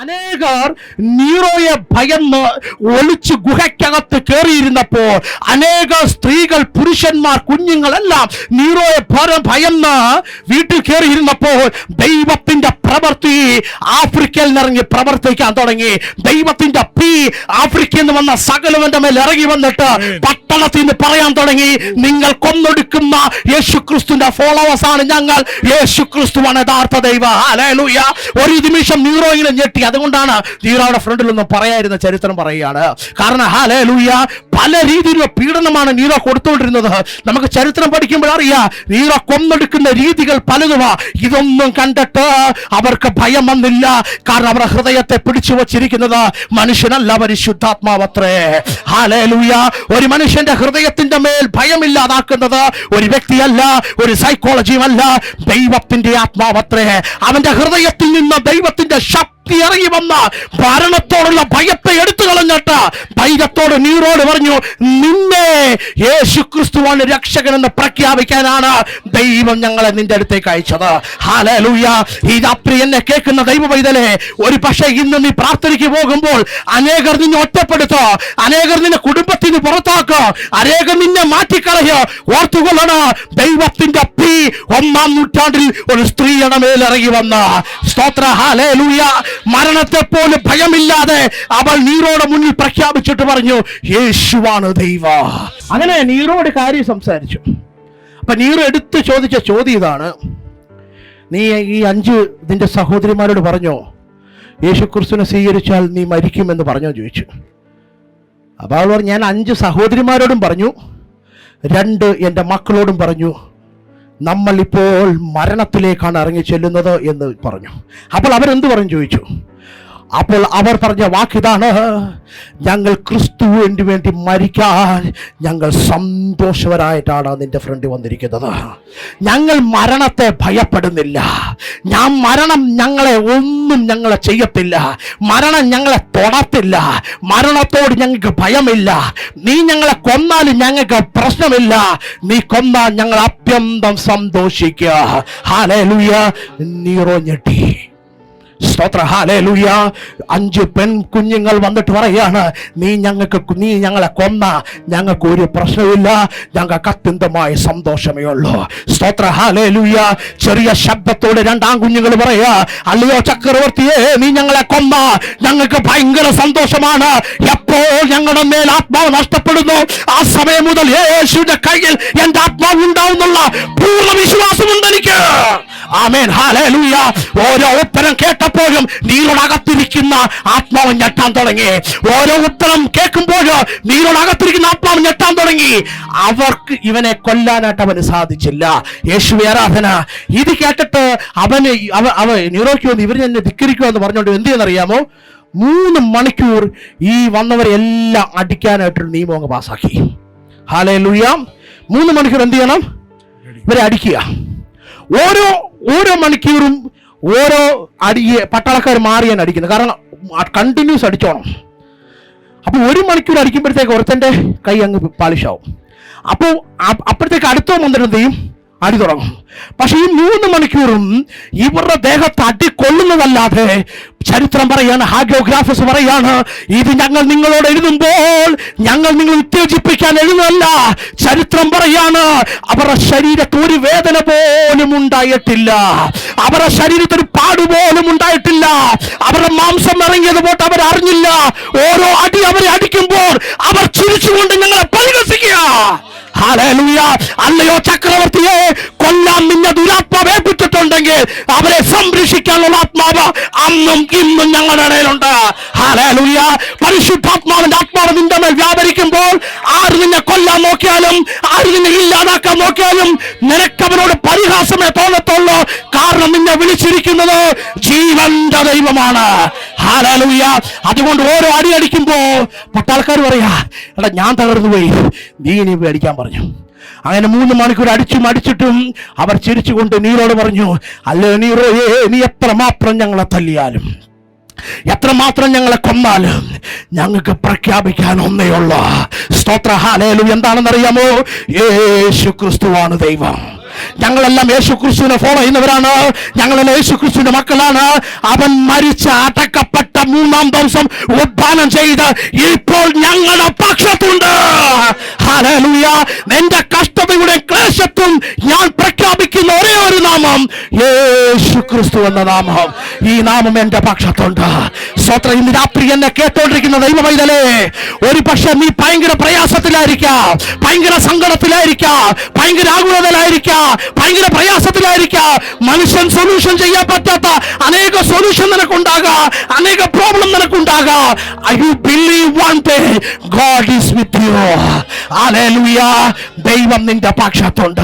അനേകർ നീറോയെ ഭയന്ന് ഒളിച്ച് ഗുഹയ്ക്കകത്ത് കയറിയിരുന്നപ്പോൾ അനേക സ്ത്രീകൾ പുരുഷന്മാർ കുഞ്ഞുങ്ങളെല്ലാം നീറോയെ ഭയന്ന് വീട്ടിൽ കയറിയിരുന്നപ്പോൾ ദൈവത്തിന്റെ പ്രവൃത്തി ആഫ്രിക്കയിൽ നിറങ്ങി പ്രവർത്തിക്കാൻ തുടങ്ങി. ദൈവത്തിന്റെ പീ ആഫ്രിക്കയിൽ നിന്ന് വന്ന സകലവന്റെ മേൽ ഇറങ്ങി വന്നിട്ട് പട്ടണത്തിൽ നിന്ന് പറയാൻ തുടങ്ങി. നിങ്ങൾ കൊന്നൊടുക്കുന്ന യേശു ക്രിസ്തുവിന്റെ ഫോളോവേഴ്സ് ആണ് ഞങ്ങൾ. യേശു ക്രിസ്തുവാണ് യഥാർത്ഥ ദൈവ. ഹല്ലേലൂയ ഒരു നിമിഷം നീറോ ഇങ്ങനെ ഞെട്ടി. അതുകൊണ്ടാണ് നീറോയുടെ ഫ്രണ്ടിലൊന്നും പറയായിരുന്ന ചരിത്രം പറയുകയാണ്. കാരണം ഹാലേ ലൂയ പല രീതിയിലുള്ള പീഡനമാണ് നീറോ കൊടുത്തുകൊണ്ടിരുന്നത്. നമുക്ക് ചരിത്രം പഠിക്കുമ്പോൾ അറിയാം നീറോ കൊന്നെടുക്കുന്ന രീതികൾ പലതുമാ. ഇതൊന്നും കണ്ടിട്ട് അവർക്ക് ഭയം വന്നില്ല. കാരണം അവരുടെ ഹൃദയത്തെ പിടിച്ചു വച്ചിരിക്കുന്നത് മനുഷ്യനല്ല പരിശുദ്ധാത്മാവത്രേ ഹാലേ ലൂയ ഒരു മനുഷ്യന്റെ ഹൃദയത്തിന്റെ മേൽ ഭയമില്ലാതാക്കുന്നത് ഒരു വ്യക്തിയല്ല ഒരു സൈക്കോളജിയുമല്ല ദൈവത്തിന്റെ ആത്മാവത്രേ അവന്റെ ഹൃദയത്തിൽ നിന്ന് ദൈവത്തിന്റെ ശക്തി ഇറങ്ങി വന്ന ഭരണത്തോടുള്ള ഭയത്തെ എടുത്തു കളഞ്ഞിട്ട് ധൈര്യത്തോട് നീറോട് പറഞ്ഞു നിന്നെ യേശു ക്രിസ്തുവാണ് രക്ഷകൻ എന്ന് പ്രഖ്യാപിക്കാനാണ് ദൈവം ഞങ്ങളെ നിന്റെ അടുത്തേക്ക് അയച്ചത്. ഹാലൂയ ഈ രാത്രി എന്നെ കേൾക്കുന്ന ദൈവ പൈതലെ ഒരു പക്ഷേ ഇന്ന് നീ പ്രാർത്ഥനയ്ക്ക് പോകുമ്പോൾ അനേകർ നിന്നെ ഒറ്റപ്പെടുത്തോ അനേകർ നിന്നെ കുടുംബത്തിൽ നിന്ന് പുറത്താക്കോ അനേകർ നിന്നെ മാറ്റിക്കളയോ. ഓർത്തുകൊള്ളണ? ദൈവത്തിന്റെ പീ ഒന്നാം നൂറ്റാണ്ടിൽ ഒരു സ്ത്രീയുടെ മേലിറങ്ങി വന്ന. സ്തോത്ര. ഹാലൂയ മരണത്തെ പോലും ഭയമില്ലാതെ അവൾ നീറോടെ മുന്നിൽ പ്രഖ്യാപിച്ചിട്ട് പറഞ്ഞു യേശുവാണ് ദൈവ. അങ്ങനെ നീറോട് കാര്യം സംസാരിച്ചു. അപ്പൊ നീറോ എടുത്ത് ചോദിച്ച ചോദ്യം ഇതാണ്. നീ ഈ അഞ്ച് നിന്റെ സഹോദരിമാരോട് പറഞ്ഞോ യേശു ക്രിസ്തുവിനെ സ്വീകരിച്ചാൽ നീ മരിക്കുമെന്ന് പറഞ്ഞോ? ചോദിച്ചു. അപ്പോൾ അവൾ പറഞ്ഞു ഞാൻ അഞ്ച് സഹോദരിമാരോടും പറഞ്ഞു രണ്ട് എന്റെ മക്കളോടും പറഞ്ഞു നമ്മൾ ഇപ്പോൾ മരണത്തിലേക്കാണ് ഇറങ്ങി ചെല്ലുന്നത് എന്ന് പറഞ്ഞു. അപ്പോൾ അവരെന്ത് പറഞ്ഞു? ചോദിച്ചു. അപ്പോൾ അവർ പറഞ്ഞ വാക്കിതാണ് ഞങ്ങൾ ക്രിസ്തുവിന് വേണ്ടി മരിക്കാൻ ഞങ്ങൾ സന്തോഷവരായിട്ടാണ് നിന്റെ ഫ്രണ്ട് വന്നിരിക്കുന്നത്. ഞങ്ങൾ മരണത്തെ ഭയപ്പെടുന്നില്ല. ഞാൻ മരണം ഞങ്ങളെ ഒന്നും ഞങ്ങളെ ചെയ്യത്തില്ല. മരണം ഞങ്ങളെ തൊടത്തില്ല. മരണത്തോട് ഞങ്ങൾക്ക് ഭയമില്ല. നീ ഞങ്ങളെ കൊന്നാലും ഞങ്ങൾക്ക് പ്രശ്നമില്ല. നീ കൊന്നാൽ ഞങ്ങൾ അത്യന്തം സന്തോഷിക്കുക. ഹാലേ ലൂയ നീറോ ഞെട്ടി. സ്തോത്ര. ഹാലേലൂയ അഞ്ച് പെൺ കുഞ്ഞുങ്ങൾ വന്നിട്ട് പറയാണ് നീ ഞങ്ങൾക്ക് നീ ഞങ്ങളെ കൊന്ന. ഞങ്ങൾക്ക് ഒരു പ്രശ്നമില്ല ഞങ്ങൾക്ക് അത്യന്തമായ സന്തോഷമേ ഉള്ളൂ. സ്തോത്ര. ഹാലേലൂയ ചെറിയ ശബ്ദത്തോടെ രണ്ടാം കുഞ്ഞുങ്ങൾ പറയാ അല്ലയോ ചക്രവർത്തിയെ നീ ഞങ്ങളെ കൊന്ന. ഞങ്ങൾക്ക് ഭയങ്കര സന്തോഷമാണ്. എപ്പോൾ ഞങ്ങളുടെ മേൽ ആത്മാവ് നഷ്ടപ്പെടുന്നു ആ സമയം മുതൽ യേശുവിന്റെ കയ്യിൽ എന്റെ ആത്മാവ് ഉണ്ടാവുന്നുള്ള പൂർണ വിശ്വാസമുണ്ട് എനിക്ക്. ആമേൻ. ഹാലേലൂയ ഓരോ ഉത്തരം കേട്ടപ്പോഴും നീരോടകത്തിരിക്കുന്ന ആത്മാവ് ഞെട്ടാൻ തുടങ്ങി. ഓരോ ഉത്തരം കേൾക്കുമ്പോഴും നീരോടകത്തിരിക്കുന്ന ആത്മാവ് ഞെട്ടാൻ തുടങ്ങി. അവർക്ക് ഇവനെ കൊല്ലാനായിട്ട് അവന് സാധിച്ചില്ല. യേശു ആരാധന ഇത് കേട്ടിട്ട് അവന് അവ അവ നീറോയ്ക്ക് വന്ന് ഇവർ എന്ന് പറഞ്ഞുകൊണ്ട് എന്ത് ചെയ്യുന്നറിയാമോ മൂന്ന് മണിക്കൂർ ഈ വന്നവരെ എല്ലാം അടിക്കാനായിട്ടൊരു നിയമം അങ്ങ് പാസ്സാക്കി ഹാലേ ലുയാം മൂന്ന് മണിക്കൂർ എന്ത് ചെയ്യണം? ഇവരെ അടിക്കുക. ഓരോ ഓരോ മണിക്കൂറും ഓരോ അടി പട്ടാളക്കാർ മാറിയാണ് അടിക്കുന്നത്. കാരണം കണ്ടിന്യൂസ് അടിച്ചോണം. അപ്പോൾ ഒരു മണിക്കൂർ അടിക്കുമ്പോഴത്തേക്ക് ഒരുത്തന്റെ കൈ അങ്ങ് പാളിഷാവും. അപ്പോൾ അപ്പോഴത്തേക്ക് അടുത്തോ വന്നിട്ട് എന്ത് ചെയ്യും? അടി തുടങ്ങും. പക്ഷെ ഈ മൂന്ന് മണിക്കൂറും ഇവരുടെ ദേഹത്തെ അടിക്കൊള്ളുന്നതല്ലാതെ ചരിത്രം പറയാണ് ഹാഗിയോഗ്രാഫേഴ്സ് പറയാണ് ഇത് ഞങ്ങൾ നിങ്ങളോട് എഴുതുമ്പോൾ ഞങ്ങൾ നിങ്ങൾ ഉത്തേജിപ്പിക്കാൻ എഴുതല്ല ചരിത്രം പറയാണ് അവരുടെ ശരീരത്ത് ഒരു വേദന പോലും ഉണ്ടായിട്ടില്ല അവരുടെ ശരീരത്തിൽ ഒരു പാട് പോലും ഉണ്ടായിട്ടില്ല അവരുടെ മാംസം ഇറങ്ങിയത് പോട്ട് അവർ അറിഞ്ഞില്ല ഓരോ അടി അവരെ അടിക്കുമ്പോൾ അവർ ചിരിച്ചുകൊണ്ട് ഞങ്ങളെ പരിഹസിക്കുക. ഹല്ലേലൂയ. അല്ലയോ ചക്രവർത്തിയെ കൊല്ലാൻ നിന്നെ ദുരാത്മാവ് ഏൽപ്പിച്ചിട്ടുണ്ടെങ്കിൽ അവരെ സംരക്ഷിക്കാനുള്ള ആത്മാവ് അന്നും ഇന്നും ഞങ്ങളുടെ ഇടയിലുണ്ട്. പരിശുദ്ധാത്മാവിന്റെ ആത്മാവ് നിന്റെ മേൽ വ്യാപരിക്കുമ്പോൾ ആര് നിന്നെ കൊല്ലാൻ നോക്കിയാലും ആര് നിന്നെ ഇല്ലാതാക്കാൻ നോക്കിയാലും നിനക്കവനോട് പരിഹാസമേ തോന്നത്തുള്ളൂ. കാരണം നിന്നെ വിളിച്ചിരിക്കുന്നത് ജീവന്റെ ദൈവമാണ്. അതുകൊണ്ട് ഓരോ അടി അടിക്കുമ്പോ പട്ടാൾക്കാർ പറയാ എടാ ഞാൻ തകർന്നു പോയി നീ ഇനി അടിക്കാൻ പറഞ്ഞു. അങ്ങനെ മൂന്ന് മണിക്കൂർ അടിച്ചും അടിച്ചിട്ടും അവർ ചിരിച്ചുകൊണ്ട് നീറോട് പറഞ്ഞു അല്ലേ നീറോയേ നീ എത്ര മാത്രം ഞങ്ങളെ തല്ലിയാലും എത്ര മാത്രം ഞങ്ങളെ കൊന്നാലും ഞങ്ങൾക്ക് പ്രഖ്യാപിക്കാൻ ഒന്നേ ഉള്ളൂ. സ്തോത്ര. ഹാലേലു എന്താണെന്നറിയാമോ? യേശു ക്രിസ്തുവാണ് ദൈവം. ഞങ്ങളെല്ലാം യേശു ക്രിസ്തുവിനെ ഫോളോ ചെയ്യുന്നവരാണ്. ഞങ്ങളെല്ലാം യേശു ക്രിസ്തുവിന്റെ മക്കളാണ്. അവൻ മരിച്ച അടക്കപ്പെട്ട മൂന്നാം ദിവസം ഉദ്ധാനം ചെയ്ത് ഇപ്പോൾ ഞങ്ങളുടെ പക്ഷത്തുണ്ട്. എന്റെ കഷ്ടതയുടെ ക്ലേശത്തും ഞാൻ പ്രഖ്യാപിക്കുന്ന ഒരേ ഒരു നാമം യേശു ക്രിസ്തു എന്ന നാമം. ഈ നാമം എന്റെ പക്ഷത്തുണ്ട്. സ്വത്ര ഇന്ന് രാത്രി എന്നെ കേട്ടോണ്ടിരിക്കുന്ന ദൈവമൈതലേ ഒരു പക്ഷെ നീ ഭയങ്കര പ്രയാസത്തിലായിരിക്കാം ഭയങ്കര സങ്കടത്തിലായിരിക്കാം ഭയങ്കര ആകുലതയിലായിരിക്കാം. ഭയങ്കര പ്രയാസത്തിലായിരിക്കാം. മനുഷ്യൻ സൊല്യൂഷൻ ചെയ്യാൻ പറ്റാത്ത അനേക സൊല്യൂഷൻ നിനക്കുണ്ടാകാം. അനേക പ്രോബ്ലം നിനക്കുണ്ടാകാം. ഗോഡ് ഈസ് വിത്ത് യു ദൈവം നിന്റെ പക്ഷത്തുണ്ട്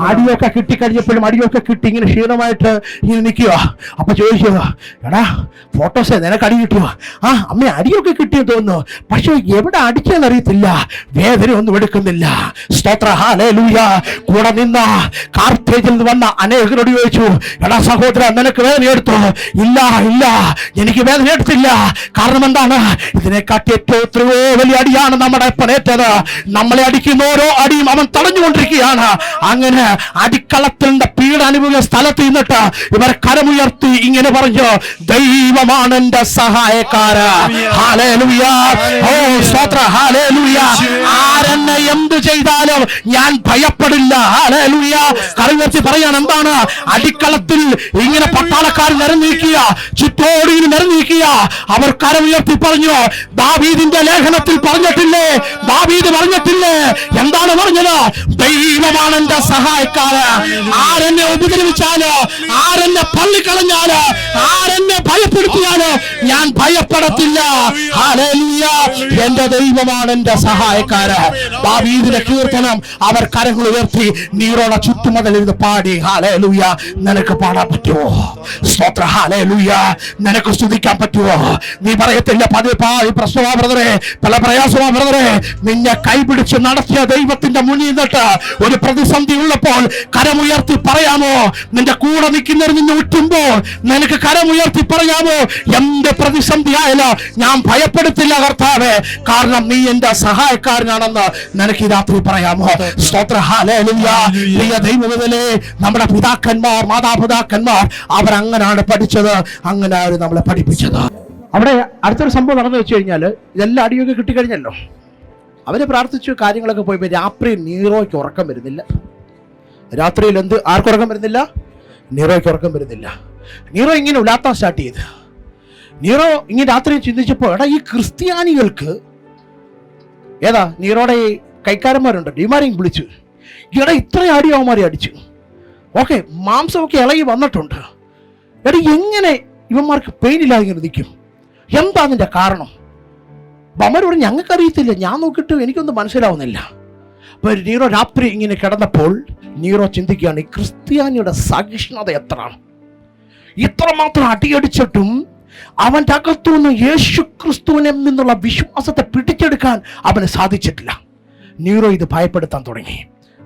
അടിയൊക്കെ കിട്ടിക്കഴിഞ്ഞപ്പോഴും അടിയൊക്കെ കിട്ടി ഇങ്ങനെ ക്ഷീണമായിട്ട് ഇങ്ങനെ നിൽക്കുക. അപ്പൊ ചോദിച്ചു എടാ ഫോട്ടോസ് നിനക്ക് അടി കിട്ടിയോ ആ അമ്മ അടിയൊക്കെ കിട്ടിയെന്ന് തോന്നുന്നു. പക്ഷെ എവിടെ അടിച്ചെന്ന് അറിയത്തില്ല. വേദന ഒന്നും എടുക്കുന്നില്ല. സ്തോത്ര. ഹാലേലൂയ കൂടെ നിന്ന കാർത്തേജിൽ നിന്ന് വന്ന അനേകരോട് ചോദിച്ചു എടാ സഹോദര നിനക്ക് വേദന എടുത്തോ? ഇല്ല ഇല്ല എനിക്ക് വേദന എടുത്തില്ല. കാരണം എന്താണ്? ഇതിനെക്കാട്ടി ഏറ്റവും എത്രയോ വലിയ അടിയാണ് നമ്മുടെ പണേറ്റത് നമ്മളെ അടിക്കുന്ന ഓരോ അടിയും അവൻ തടഞ്ഞുകൊണ്ടിരിക്കുകയാണ്. അങ്ങനെ അടിക്കളത്തിന്റെ പീഡ അനുഭവിക്കുന്ന സ്ഥലത്ത് നിന്നിട്ട് ഇവർ കരമുയർത്തി ഇങ്ങനെ പറഞ്ഞു ദൈവമാണ് എന്റെ സഹായക്കാര. ഓ സ്തോത്ര. ആരെന്നെ എന്ത് ചെയ്താലും ഞാൻ ഭയപ്പെടില്ല. ഹാലേലൂയ കരമുയർത്തി പറയാൻ എന്താണ്? അടിക്കളത്തിൽ ഇങ്ങനെ പട്ടാളക്കാർ നിരന്നിരിക്കുക ചുറ്റോടിയിൽ നിരന്നിരിക്കുക അവർ കരമുയർത്തി പറഞ്ഞു ദാവീദിന്റെ ലേഖനത്തിൽ പറഞ്ഞിട്ടില്ലേ? ദാവീദ് പറഞ്ഞിട്ടില്ലേ? എന്താണ് പറഞ്ഞത്? ദൈവമാണ് എന്റെ സഹായക്കാര്. ആരെന്നെ ഉപദ്രവിച്ചാൽ ആരെന്നെ പള്ളിക്കളഞ്ഞാൽ ആരെന്നെ ഭയപ്പെടുത്തിയാൽ ഞാൻ ഭയപ്പെടത്തില്ല. എന്റെ ദൈവമാണ് എന്റെ സഹായക്കാര്. ദാവീദിന്റെ കീർത്തനം അവർ കരങ്ങൾ ഉയർത്തി നീറോടെ ചുറ്റുമതിൽ ഇത് പാടി. ഹാലേലൂയ നിനക്ക് പാടാൻ പറ്റുമോ സ്തോത്ര. ഹാലേലൂയ നിനക്ക് സ്തുതിക്കാൻ പറ്റുമോ നീ പറയത്തില്ല പതി പാടി പ്രശ്നമാ ബ്രദറെ. പല പ്രയാസമാ ബ്രദറെ. നിന്നെ കൈപിടിച്ച് നടത്തിയ ദൈവത്തിന്റെ മുന്നിൽ നിന്നിട്ട് ഒരു പ്രതിസന്ധി ഉള്ളപ്പോൾ കരമുയർത്തി പറയാമോ? നിന്റെ കൂടെ നിൽക്കുന്നവർ നിന്നെ ഉറ്റുമ്പോൾ നിനക്ക് കരമുയർത്തി പറയാമോ? എന്ത് പ്രതിസന്ധി ആയാലോ ഞാൻ ഭയപ്പെടുത്തില്ല കർത്താവെ. കാരണം നീ എന്റെ സഹായക്കാരനാണെന്ന് നിനക്ക് രാത്രി പറയാമോ? സ്തോത്ര. ഹാലേലൂയ പ്രിയ ദൈവത്തിലെ നമ്മുടെ പിതാക്കന്മാർ മാതാപിതാക്കന്മാർ അവരങ്ങനാണ് പഠിച്ചത് അങ്ങനെ അവർ നമ്മളെ പഠിപ്പിച്ചത്. അവിടെ അടുത്തൊരു സംഭവം നടന്നു വെച്ച് കഴിഞ്ഞാൽ ഇതെല്ലാം അടിയൊക്കെ കിട്ടിക്കഴിഞ്ഞല്ലോ. അവർ പ്രാർത്ഥിച്ചു കാര്യങ്ങളൊക്കെ പോയപ്പോൾ രാത്രി നീറോയ്ക്ക് ഉറക്കം വരുന്നില്ല. രാത്രിയിൽ എന്ത് ആർക്കും ഉറക്കം വരുന്നില്ല? നീറോയ്ക്ക് ഉറക്കം വരുന്നില്ല. നീറോ ഇങ്ങനെ ഉലാത്താൻ സ്റ്റാർട്ട് ചെയ്ത്. നീറോ ഇങ്ങനെ രാത്രി ചിന്തിച്ചപ്പോൾ എടാ ഈ ക്രിസ്ത്യാനികൾക്ക് ഏതാ നീറോടെ കൈക്കാരന്മാരുണ്ട്? ഡിമാരെയും വിളിച്ചു. എടാ ഇത്ര അടി അവന്മാരെ അടിച്ചു. ഓക്കെ മാംസമൊക്കെ ഇളകി വന്നിട്ടുണ്ട്. എടാ എങ്ങനെ ഇവന്മാർക്ക് പെയിൻ ഇല്ലാതെ ഇങ്ങനെ നിൽക്കും? എന്താ അതിന്റെ കാരണം? ബമ്മരോട് ഞങ്ങൾക്കറിയത്തില്ല ഞാൻ നോക്കിയിട്ട് എനിക്കൊന്നും മനസ്സിലാവുന്നില്ല. അപ്പോൾ നീറോ രാത്രി ഇങ്ങനെ കിടന്നപ്പോൾ നീറോ ചിന്തിക്കുകയാണ് ഈ ക്രിസ്ത്യാനിയുടെ സഹിഷ്ണുത എത്രയാണ്? ഇത്രമാത്രം അടിയടിച്ചിട്ടും അവന്റെ അകത്തുനിന്ന് യേശു ക്രിസ്തുവിനെ നിന്നുള്ള വിശ്വാസത്തെ പിടിച്ചെടുക്കാൻ അവന് സാധിച്ചിട്ടില്ല. നീറോ ഇത് ഭയപ്പെടുത്താൻ തുടങ്ങി.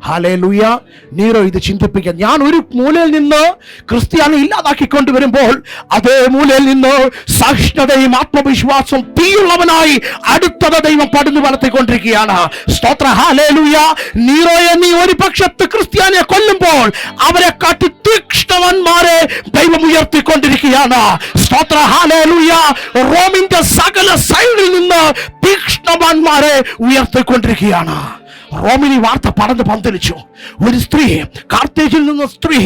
ഹാലേ ലൂയ നീറോ ഇത് ചിന്തിപ്പിക്കാൻ. ഞാൻ ഒരു മൂലയിൽ നിന്ന് ക്രിസ്ത്യാനി ഇല്ലാതാക്കിക്കൊണ്ട് വരുമ്പോൾ അതേ മൂലയിൽ നിന്ന് സഹിഷ്ണുതയും ആത്മവിശ്വാസം തീയുള്ളവനായി അടുത്തത് ദൈവം പടുന്നു വളർത്തിക്കൊണ്ടിരിക്കുകയാണ്. സ്തോത്ര. ഹാലേ ലൂയ നീറോയെ നീ ഒരു പക്ഷത്ത് ക്രിസ്ത്യാനിയെ കൊല്ലുമ്പോൾ അവരെ കാട്ടി തീക്ഷ്ണവന്മാരെ ദൈവം ഉയർത്തിക്കൊണ്ടിരിക്കുകയാണ്. സ്തോത്ര. ഹാലേ ലൂയ റോമിന്റെ സകല സൈഡിൽ നിന്ന് തീക്ഷ്ണവന്മാരെ ഉയർത്തിക്കൊണ്ടിരിക്കുകയാണ്. റോമിനി വാർത്ത പടന്ന് പന്തലിച്ചു. ഒരു സ്ത്രീ കാർത്തേജിൽ നിന്ന് സ്ത്രീ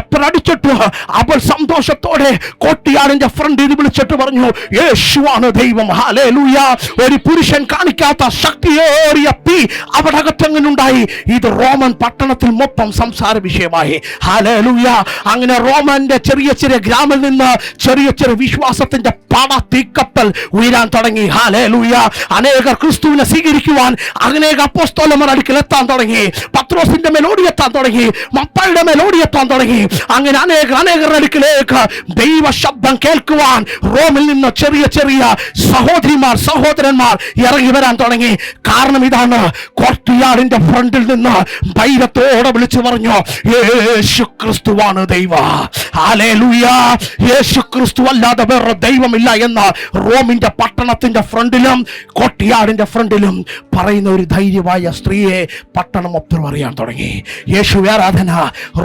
എപ്പോഴടിച്ചിട്ട് അവൾ സന്തോഷത്തോടെ കോട്ടിയാടിന്റെ ഫ്രണ്ടിൽ വിളിച്ചിട്ട് പറഞ്ഞു യേശുവാണ് ദൈവം ഹാലേലൂയ ഒരു പുരുഷൻ കാണിക്കാത്ത ശക്തിയേറിയ തീ അവിടെ അകറ്റങ്ങനുണ്ടായി ഇത് റോമൻ പട്ടണത്തിൽ മൊത്തം സംസാര വിഷയമായി. ഹാലേലൂയ അങ്ങനെ റോമന്റെ ചെറിയ ചെറിയ ഗ്രാമിൽ നിന്ന് ചെറിയ ചെറിയ വിശ്വാസത്തിന്റെ പട തീക്കപ്പൽ ഉയരാൻ തുടങ്ങി. ഹാലേലൂയ അനേകർ ക്രിസ്തുവിനെ സ്വീകരിക്കുവാൻ അനേക അടുക്കൽ എത്താൻ തുടങ്ങി. പത്രോസിന്റെ മേലോടി എത്താൻ തുടങ്ങി. മപ്പായുടെ മേലോടി എത്താൻ തുടങ്ങി. അങ്ങനെ അനേക അനേകരുടെ അടുക്കിലേക്ക് ദൈവ ശബ്ദം കേൾക്കുവാൻ റോമിൽ നിന്ന് ചെറിയ ചെറിയ സഹോദരിമാർ സഹോദരന്മാർ ഇറങ്ങി വരാൻ തുടങ്ങി. കാരണം ഇതാണ്. കോർട്ടിയാടിന്റെ ഫ്രണ്ടിൽ നിന്ന് ധൈര്യത്തോടെ വിളിച്ചു പറഞ്ഞു യേശു ക്രിസ്തുവാണ് ദൈവ. യേശു ക്രിസ്തു അല്ലാതെ വേറെ ദൈവമില്ല എന്ന് റോമിന്റെ പട്ടണത്തിന്റെ ഫ്രണ്ടിലും കോട്ടിയാടിന്റെ ഫ്രണ്ടിലും പറയുന്ന ഒരു ധൈര്യമായ സ്ത്രീയെ പട്ടണം മൊത്തം അറിയാൻ തുടങ്ങി. യേശു ആരാധന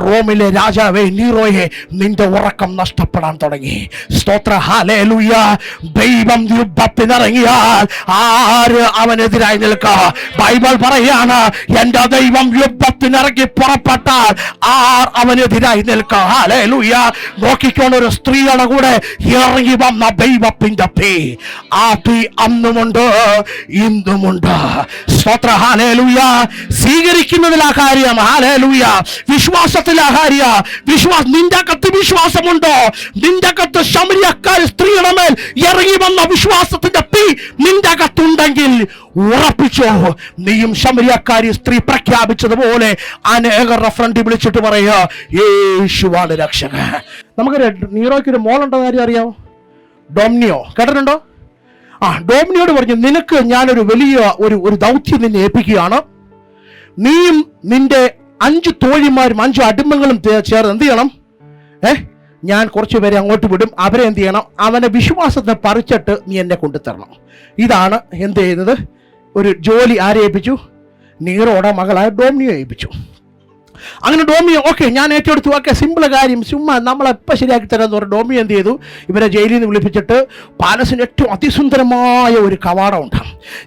റോമിലെ രാജാവേ നീറോയെ നിന്റെ ഉറക്കം നഷ്ടപ്പെടാൻ തുടങ്ങി. സ്തോത്ര ഹാലേലൂയ ദൈവം യുദ്ധത്തിനിറങ്ങിയാൽ ആര് അവനെതിരായി നിൽക്ക ബൈബിൾ പറയാണ് എന്റെ ദൈവം യുദ്ധത്തിനിറങ്ങി പുറപ്പെട്ടാൽ ആർ അവനെതിരായി നിൽക്ക ഹാലേലൂയ നോക്കിക്കൊണ്ട് ഒരു സ്ത്രീയുടെ കൂടെ ഇറങ്ങി വന്ന ദൈവത്തിന്റെ തീ ആ തീ അന്നുമുണ്ട് ഇന്നുമുണ്ട്. സ്തോത്ര ഹാലേലൂയ സ്വീകരിക്കുന്നതിൽ ഹാലേലൂയ വിശ്വാസത്തിൽ ആ കാര്യ. വിശ്വാസം നിന്റെ കത്ത് വിശ്വാസമുണ്ടോ? നിന്റെ കത്ത് ശമരിയക്കാർ സ്ത്രീയുടെ മേൽ ഇറങ്ങി വന്ന വിശ്വാസത്തിന്റെ തീ നിന്റെ കത്തുണ്ടെങ്കിൽ ഉറപ്പിച്ചോ? നീയും ശമരിയക്കാരി സ്ത്രീ പ്രഖ്യാപിച്ചതുപോലെ അനേകരുടെ ഫ്രണ്ട് വിളിച്ചിട്ട് പറയുക യേശുവാണ് രക്ഷക നമുക്ക് നീറോയ്ക്ക് ഒരു മോളുണ്ടോ കാര്യം അറിയാമോ ഡൊമിനിയോ. കേട്ടിട്ടുണ്ടോ? ആ ഡോമിനിയോട് പറഞ്ഞു നിനക്ക് ഞാനൊരു വലിയ ഒരു ഒരു ദൗത്യം നിന്നെ ഏൽപ്പിക്കുകയാണ്. നീയും നിന്റെ അഞ്ച് തോഴിമാരും അഞ്ച് അടിമകളും ചേർന്ന് എന്ത് ചെയ്യണം? ഏ ഞാൻ കുറച്ച് പേരെ അങ്ങോട്ട് വിടും. അവരെ എന്ത് ചെയ്യണം? അവനെ വിശ്വാസത്തെ പറിച്ചിട്ട് നീ എന്നെ കൊണ്ടുതരണം. ഇതാണ് എന്ത് ചെയ്യുന്നത്? ഒരു ജോലി ആരെ ഏൽപ്പിച്ചു നീറോടെ മകളായ ഡോമിനിയോ ഏൽപ്പിച്ചു. അങ്ങനെ ഡോമിയോ ഓക്കെ ഞാൻ ഏറ്റെടുത്തു. ഓക്കെ സിമ്പിൾ കാര്യം ചുമ്മാ നമ്മളെപ്പോൾ ശരിയാക്കി തരാമെന്ന് പറഞ്ഞ ഡോമിയോ എന്ത് ചെയ്തു? ഇവരെ ജയിലിൽ നിന്ന് വിളിപ്പിച്ചിട്ട് പാലസിന് ഏറ്റവും അതിസുന്ദരമായ ഒരു കവാടമുണ്ട്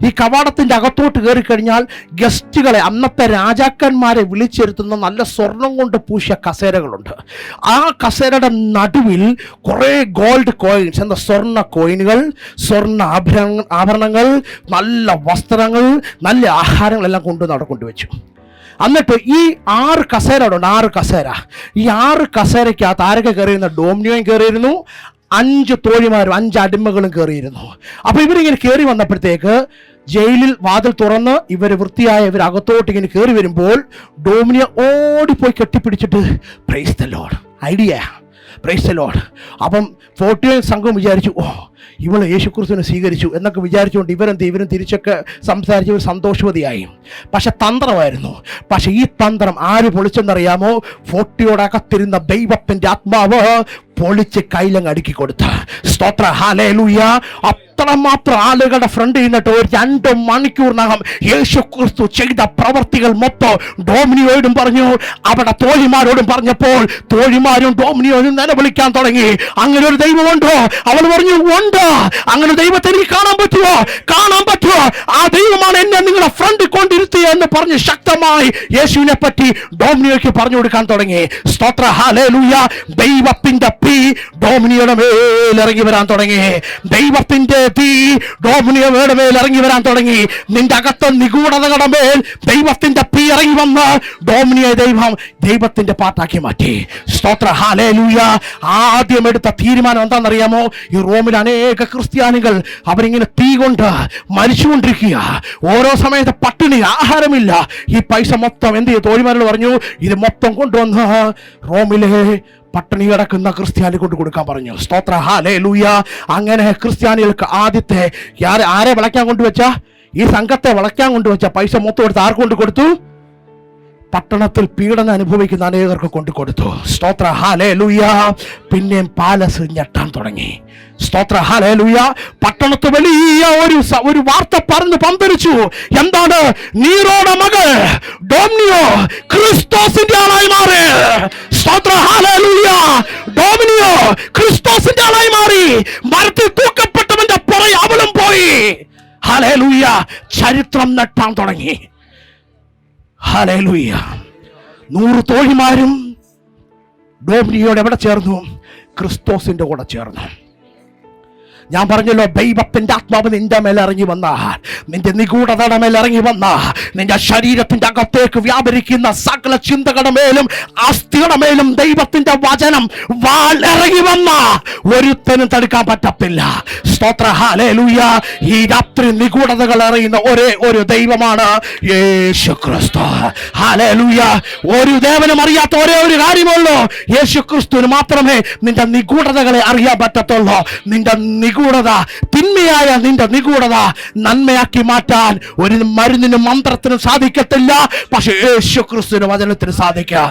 ഈ കവാടത്തിന്റെ അകത്തോട്ട് കയറി കഴിഞ്ഞാൽ ഗസ്റ്റുകളെ അന്നത്തെ രാജാക്കന്മാരെ വിളിച്ചിരുത്തുന്ന നല്ല സ്വർണം കൊണ്ട് പൂശിയ കസേരകളുണ്ട്. ആ കസേരയുടെ നടുവിൽ കുറേ ഗോൾഡ് കോയിൻസ് എന്ന സ്വർണ കോയിനുകൾ സ്വർണ ആഭരണ ആഭരണങ്ങൾ നല്ല വസ്ത്രങ്ങൾ നല്ല ആഹാരങ്ങളെല്ലാം കൊണ്ട് അവിടെ കൊണ്ടുവച്ചു. എന്നിട്ട് ഈ ആറ് കസേര അവിടെ ഉണ്ട് ആറ് കസേര. ഈ ആറ് കസേരയ്ക്കകത്ത് ആരൊക്കെ കയറിയിരുന്ന? ഡോമിനിയോയും കയറിയിരുന്നു അഞ്ച് തോഴിമാരും അഞ്ച് അടിമകളും കയറിയിരുന്നു. അപ്പൊ ഇവരിങ്ങനെ കയറി വന്നപ്പോഴത്തേക്ക് ജയിലിൽ വാതിൽ തുറന്ന് ഇവർ വൃത്തിയായ ഇവർ അകത്തോട്ട് ഇങ്ങനെ കയറി വരുമ്പോൾ ഡോമിനിയ ഓടിപ്പോയി കെട്ടിപ്പിടിച്ചിട്ട് പ്രൈസ് ദ ലോഡ് ഐഡിയ പ്രൈസ് ലോഡ് അപ്പം ഫോർട്ടി സംഘം വിചാരിച്ചു ഓ ഇവൾ യേശുക്രിസ്തുവിനെ സ്വീകരിച്ചു എന്നൊക്കെ വിചാരിച്ചുകൊണ്ട് ഇവരെന്ത് ഇവരും തിരിച്ചൊക്കെ സംസാരിച്ച് ഒരു സന്തോഷവതിയായി. പക്ഷെ തന്ത്രമായിരുന്നു. പക്ഷെ ഈ തന്ത്രം ആര് പൊളിച്ചെന്നറിയാമോ? ഫോർട്ടിയോടകത്തിരുന്ന ദൈവത്തിന്റെ ആത്മാവ് പൊളിച്ച് കൈലങ്ങ് അടുക്കി കൊടുത്ത. സ്തോത്ര. ഹാലേലൂയ അത്രമാത്രം ആളുകളുടെ ഫ്രണ്ട് നിന്നിട്ട് ഒരു രണ്ട് മണിക്കൂറിനകം യേശു ക്രിസ്തു ചെയ്ത പ്രവർത്തികൾ മൊത്തം ഡോമിനിയോടും പറഞ്ഞു അവിടെ തോഴിമാരോടും പറഞ്ഞപ്പോൾ തോഴിമാരും ഡോമിനിയോടും നിലവിളിക്കാൻ തുടങ്ങി. അങ്ങനെ ഒരു ദൈവമുണ്ടോ? അവൾ പറഞ്ഞു ഉണ്ട്. അങ്ങനെ ദൈവത്തെ എനിക്ക് കാണാൻ പറ്റുമോ? കാണാൻ പറ്റുമോ? ആ ദൈവമാണ് എന്നെ നിങ്ങളുടെ ഫ്രണ്ട് കൊണ്ടിരുത്തി എന്ന് പറഞ്ഞ് ശക്തമായി യേശുവിനെ പറ്റി ഡോമിനിയോയ്ക്ക് പറഞ്ഞു കൊടുക്കാൻ തുടങ്ങി. സ്തോത്ര. ഹാലേലൂയ ദൈവത്തിന്റെ പി ഡോമിനിയുടെ മേലിറങ്ങി വരാൻ തുടങ്ങി. ദൈവത്തിന്റെ തീ ഡോമിനിയുടെ മേൽ ഇറങ്ങി വരാൻ തുടങ്ങി. നിന്റെ അകത്ത നിഗൂഢതകളുടെ മേൽ ദൈവത്തിന്റെ തീ ഇറങ്ങി വന്ന് ഡോമിനിയെ ദൈവം ദൈവത്തിന്റെ പാട്ടാക്കി മാറ്റി. സ്തോത്ര ഹാലേലൂയ ആദ്യം എടുത്ത തീരുമാനം എന്താണെന്നറിയാമോ? ഈ റോമിൽ അനേക ക്രിസ്ത്യാനികൾ അവരിങ്ങനെ തീ കൊണ്ട് മരിച്ചുകൊണ്ടിരിക്കുക. ഓരോ സമയത്ത് പട്ടിണി ആഹാരമില്ല. ഈ പൈസ മൊത്തം എന്ത് ചെയ്തു? തോഴിമാരോട് പറഞ്ഞു ഇത് മൊത്തം കൊണ്ടുവന്ന് റോമിലെ പട്ടിണി കിടക്കുന്ന ക്രിസ്ത്യാനി കൊണ്ട് കൊടുക്കാൻ പറഞ്ഞു. സ്തോത്ര. ഹാലേ ലൂയ അങ്ങനെ ക്രിസ്ത്യാനികൾക്ക് ആദ്യത്തെ ആരെ ആരെ വിളയ്ക്കാൻ കൊണ്ടുവച്ച? ഈ സംഘത്തെ വിളയ്ക്കാൻ കൊണ്ടുവച്ച? പൈസ മൊത്തം എടുത്ത് ആർക്കൊണ്ട് കൊടുത്തു? പട്ടണത്തിൽ പീഡനം അനുഭവിക്കുന്ന അനേകർക്ക് കൊണ്ട് കൊടുത്തു. സ്തോത്ര. ഹാലേ ലൂയ പിന്നെയും പാലസ് ഞെട്ടാൻ തുടങ്ങി. സ്തോത്ര. ഹാലേ ലൂയ പട്ടണത്ത് വലിയ ഒരു ഒരു വാർത്ത പറഞ്ഞ് പന്തരിച്ചു എന്താണ്? നീറോയുടെ മകൾ ഡോമിനിയോ ക്രിസ്തോസിന്റെ ആളായി മാറി. സ്തോത്ര. ഹാലേ ലൂയ ഡോമിനിയോ ക്രിസ്തോസിന്റെ ആളായി മാറി. മരത്തിൽ തൂക്കപ്പെട്ടവന്റെ പുറകെ അവളും പോയി. ഹാലേ ലൂയ ചരിത്രം നെട്ടാൻ തുടങ്ങി. ഹല്ലേലൂയ നൂറ് തോഴിമാരും ഡോമിനിയോട് എവിടെ ചേർന്നു? ക്രിസ്തോസിന്റെ കൂടെ ചേർന്നു. ഞാൻ പറഞ്ഞല്ലോ ദൈവത്തിന്റെ ആത്മാവ് നിന്റെ മേൽ ഇറങ്ങി വന്ന. നിന്റെ നിഗൂഢതയുടെ മേൽ ഇറങ്ങി വന്ന. നിന്റെ ശരീരത്തിന്റെ അകത്തേക്ക് വ്യാപരിക്കുന്ന സകല ചിന്തകളുടെ മേലും അസ്ഥിയുടെ മേലും ദൈവത്തിന്റെ വചനം വാൾ ഇറങ്ങി വന്ന. ഒരുത്തനും തടുക്കാൻ പറ്റത്തില്ല. സ്തോത്ര ഹാലേലൂയ ഈ രാത്രി നിഗൂഢതകൾ അറിയുന്ന ഒരേ ഒരു ദൈവമാണ് യേശു ക്രിസ്തു ഹാലേലൂയ ഒരു ദേവനും അറിയാത്ത ഒരേ ഒരു കാര്യമുള്ളൂ. യേശു ക്രിസ്തുവിന് മാത്രമേ നിന്റെ നിഗൂഢതകളെ അറിയാൻ പറ്റത്തുള്ളൂ. നിന്റെ നിഗൂഢത തിന്മയായ നിന്റെ നിഗൂഢത നന്മയാക്കി മാറ്റാൻ ഒരു മരുന്നിനും മന്ത്രത്തിനും സാധിക്കത്തില്ല പക്ഷെ യേശു ക്രിസ്തുവിന് വചനത്തിന് സാധിക്കുക.